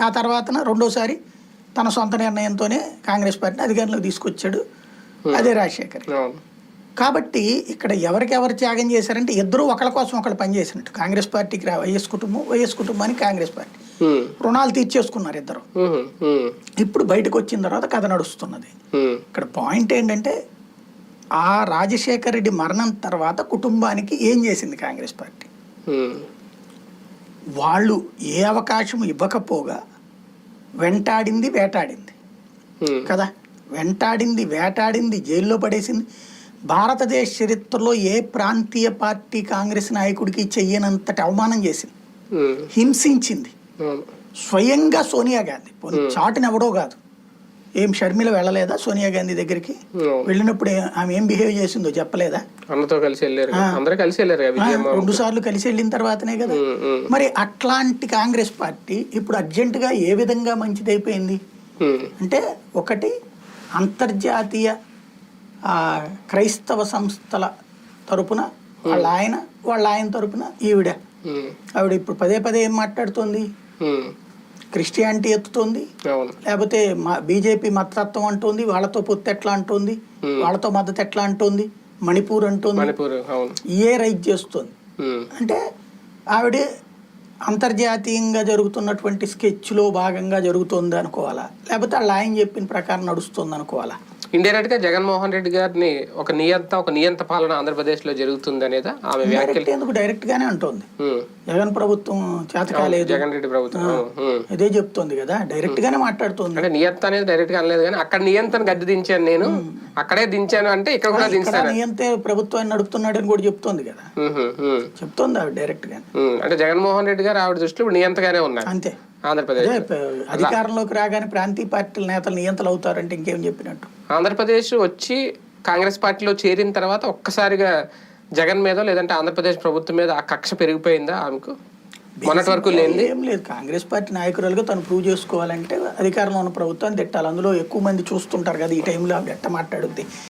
ఆ తర్వాతన రెండోసారి తన సొంత నిర్ణయంతోనే కాంగ్రెస్ పార్టీని అధికారంలోకి తీసుకొచ్చాడు. అదే రాజశేఖర్. కాబట్టి ఇక్కడ ఎవరికి ఎవరు త్యాగం చేశారంటే ఇద్దరు ఒకళ్ళ కోసం ఒకళ్ళు పనిచేసినట్టు కాంగ్రెస్ పార్టీకి రా వైఎస్ కుటుంబం వైఎస్ కుటుంబానికి కాంగ్రెస్ పార్టీ. ఉమ్, రుణాలు తీర్చేసుకున్నారు ఇద్దరు. ఉమ్, ఇప్పుడు బయటకు వచ్చిన తర్వాత కథ నడుస్తున్నది. ఇక్కడ పాయింట్ ఏంటంటే ఆ రాజశేఖర్ రెడ్డి మరణం తర్వాత కుటుంబానికి ఏం చేసింది కాంగ్రెస్ పార్టీ? వాళ్ళు ఏ అవకాశం ఇవ్వకపోగా వెంటాడింది వేటాడింది. కదా? వెంటాడింది వేటాడింది జైల్లో పడేసింది. భారతదేశ చరిత్రలో ఏ ప్రాంతీయ పార్టీ కాంగ్రెస్ నాయకుడికి చెయ్యనంతటి అవమానం చేసింది. హింసించింది. స్వయంగా సోనియా గాంధీ. పోనీ చాటున ఎవడో కాదు. ఏం షర్మిల వెళ్ళలేదా సోనియా గాంధీ దగ్గరికి. వెళ్ళినప్పుడు ఆమె ఏం బిహేవ్ చేసిందో చెప్పలేదా? అన్నతో కలిసి వెళ్ళారు. అందరూ కలిసి వెళ్ళారు రెండు సార్లు కలిసి వెళ్ళిన తర్వాతనే కదా. మరి అట్లాంటి కాంగ్రెస్ పార్టీ ఇప్పుడు అర్జెంటుగా ఏ విధంగా మంచిదైపోయింది? అంటే ఒకటి అంతర్జాతీయ ఆ, క్రైస్తవ సంస్థల తరపున వాళ్ళ ఆయన వాళ్ళ ఆయన తరపున ఈవిడ. ఆవిడ ఇప్పుడు పదే పదే ఏం మాట్లాడుతోంది? క్రిస్టియానిటీ ఎత్తుతోంది. లేకపోతే మా బీజేపీ మతతత్వం అంటుంది వాళ్ళతో పొత్తు ఎట్లా అంటుంది వాళ్ళతో మద్దతు ఎట్లా అంటుంది మణిపూర్ అంటుంది. ఏ రైజ్ చేస్తుంది? అంటే ఆవిడ అంతర్జాతీయంగా జరుగుతున్నటువంటి స్కెచ్లో భాగంగా జరుగుతుంది అనుకోవాలా? లేకపోతే వాళ్ళ ఆయన చెప్పిన ప్రకారం నడుస్తుంది అనుకోవాలా? ఇండైరెక్ట్గా జగన్మోహన్ రెడ్డి గారిని ఒక నియంత ఒక నియంత పాలన ఆంధ్రప్రదేశ్లో జరుగుతుంది అనేది? ఆమె వ్యాఖ్యలు? డైరెక్ట్ ఎందుకు డైరెక్ట్ గానే అంటోంది జగన్ ప్రభుత్వం చేత కాలేదు. జగన్ రెడ్డి ప్రభుత్వం. ఇదే చెప్తోంది కదా డైరెక్ట్ గానే మాట్లాడుతుంది. అంటే నియంత అనేది డైరెక్ట్గా అనలేదు కానీ అక్కడ నియంతను గద్దె దించాను నేను. అక్కడే దించాను అంటే ఇక్కడ కూడా దించాను. నియంతే ప్రభుత్వాన్ని నడుపుతున్నాడని కూడా చెప్తోంది కదా. చెప్తోంది ఆవిడ డైరెక్ట్ గానే ఉమ్. అంటే జగన్మోహన్ రెడ్డి గారు ఆవిడ దృష్టిలో నియంతగానే ఉన్నారు. అంతే. ఆంధ్రప్రదేశ్. అధికారంలోకి రాగానే ప్రాంతీయ పార్టీల నేతలు నియంతలు అవుతారంటే ఇంకేం చెప్పినట్టు? ఆంధ్రప్రదేశ్ వచ్చి కాంగ్రెస్ పార్టీలో చేరిన తర్వాత ఒక్కసారిగా జగన్ మీద లేదంటే ఆంధ్రప్రదేశ్ ప్రభుత్వం మీద ఆ కక్ష పెరిగిపోయిందా ఆమెకు? మొన్నటి వరకు లేనిది. ఏం లేదు. కాంగ్రెస్ పార్టీ నాయకురాలుగా తను ప్రూవ్ చేసుకోవాలంటే అధికారంలో ఉన్న ప్రభుత్వాన్ని తిట్టాలి. అందులో ఎక్కువ మంది చూస్తుంటారు కదా ఈ టైంలో ఆవిడ ఎట్ట మాట్లాడుద్ది?